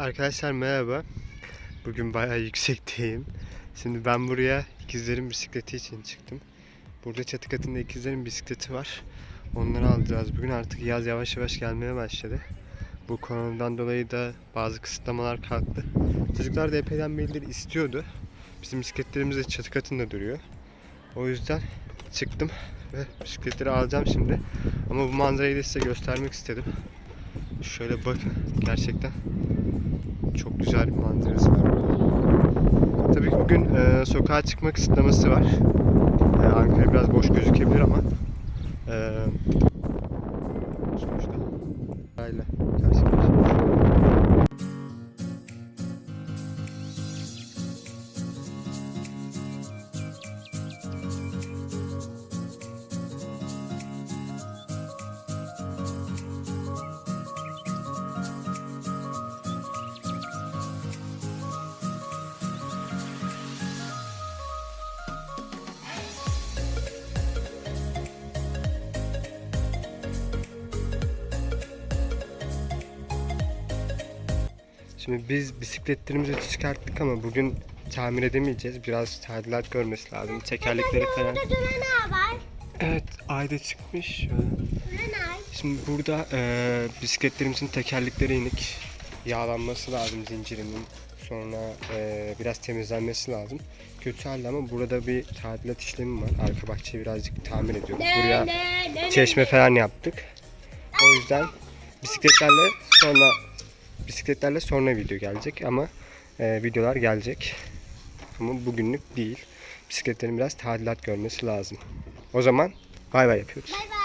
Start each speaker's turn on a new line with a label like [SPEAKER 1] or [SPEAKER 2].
[SPEAKER 1] Arkadaşlar merhaba. Bugün bayağı yüksekteyim. Şimdi ben buraya ikizlerin bisikleti için çıktım. Burada çatı katında ikizlerin bisikleti var. Onları alacağız bugün. Artık yaz yavaş yavaş gelmeye başladı. Bu koronadan dolayı da bazı kısıtlamalar kalktı. Çocuklar da epeyden beridir istiyordu. Bizim bisikletlerimiz de çatı katında duruyor. O yüzden çıktım ve bisikletleri alacağım şimdi. Ama bu manzarayı da size göstermek istedim. Şöyle bakın gerçekten çok güzel bir manzarası var. Tabii ki bugün e, sokağa çıkma kısıtlaması var. E, Ankara biraz boş gözükebilir ama e, sonuçta aile karşı Şimdi biz bisikletlerimizi çıkarttık ama bugün tamir edemeyeceğiz. Biraz tadilat görmesi lazım. Tekerlekleri falan. Evet ayda çıkmış. Şimdi burada eee, bisikletlerimizin tekerlekleri inik. Yağlanması lazım zincirinin. Sonra eee, biraz temizlenmesi lazım. Kötü halde ama burada bir tadilat işlemi var. Arka bahçeyi birazcık tamir ediyoruz. Buraya çeşme falan yaptık. O yüzden bisikletlerle sonra bisikletlerle sonra video gelecek ama eee, videolar gelecek. Ama bugünlük değil. Bisikletlerin biraz tadilat görmesi lazım. O zaman bay bay yapıyoruz.
[SPEAKER 2] Bay bay.